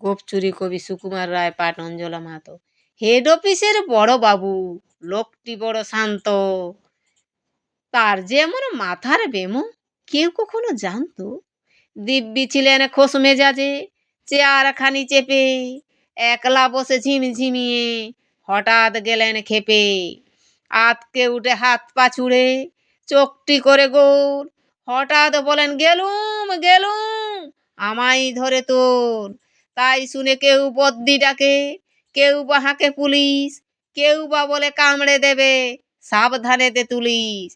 গোপ চুরি কবি সুকুমার রায় পাঠ অঞ্জলা মাহাতো। হেড অফিসের বড় বাবু, লোকটি বড় শান্ত। তার যে এমন মাথার বেমো, কেউ কখনো জানতো? দিব্যি ছিলেন খোস মেজাজে, চেয়ারখানি চেপে, একলা বসে ঝিমঝিমিয়ে, হঠাৎ গেলেন খেপে। আতকে উঠে হাত পা ছুড়ে, চোখটি করে গোল। হঠাৎ বলেন, গেলুম গেলুম, আমায় ধরে তোর। তাই শুনে কেউ বদ্যি ডাকে, কেউ বা হাঁকে পুলিশ, কেউ বা বলে কামড়ে দেবে সাবধানেতে তুলিস।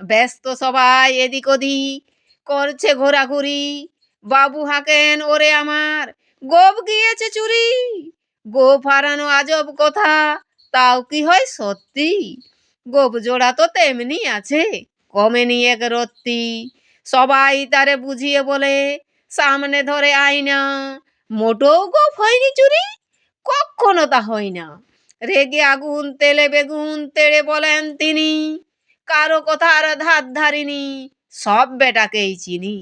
ব্যস্ত সবাই এদিক ওদিক, করছে ঘোরাঘুরি। বাবু হাঁকেন, ওরে আমার, গোপ গিয়েছে চুরি। গোপ হারানো আজব কথা, তাও কি হয় সত্যি? গোপ জোড়া তো তেমনি আছে কমেনি এক রত্তি। সবাই তারে বুঝিয়ে বলে, সামনে ধরে আয়না মোটেও গোপ হয়নি চুরি? কখনো তা হয় না রেগে আগুন, তেলে বেগুন, তেড়ে বলেন তিনি, কারও কথার ধার ধারিনি, সব বেটাকেই চিনি।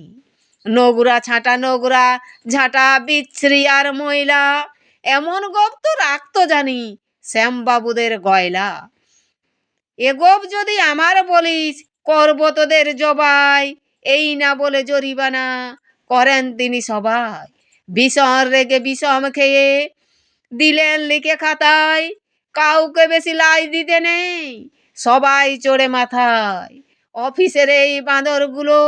নোংরা ছাঁটা নোংরা, ঝাঁটা বিচ্ছরি আর ময়লা, এমন গোপ তো রাখতো জানি শ্যামবাবুদের গয়লা। এ গোপ যদি আমার বলিস, করব তোদের জবাই, এই না বলে জরিমানা, করেন তিনি সবাই। বিষম রেগে বিষম খেয়ে দিলেন লিখে খাতায়, কাউকে বেশি লাই দিতে নেই, সবাই চড়ে মাথায়। অফিসের এই বাঁদরগুলো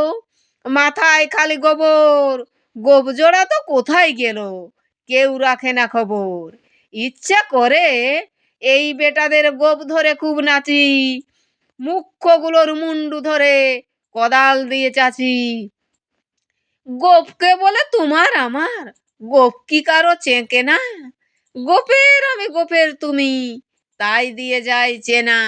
মাথায় খালি গোবর গোপ জোড়া তো কোথায় গেল, কেউ রাখে না খবর। ইচ্ছা করে এই বেটাদের গোপ ধরে খুব নাচি, মুখ্যগুলোর মুন্ডু ধরে কদাল দিয়ে চাচি। গোপকে বলে তোমার আমার। গোপ কি কারও চেঁকে না? গোপের আমি গোপের তুমি, তাই দিয়ে যাই চেনা।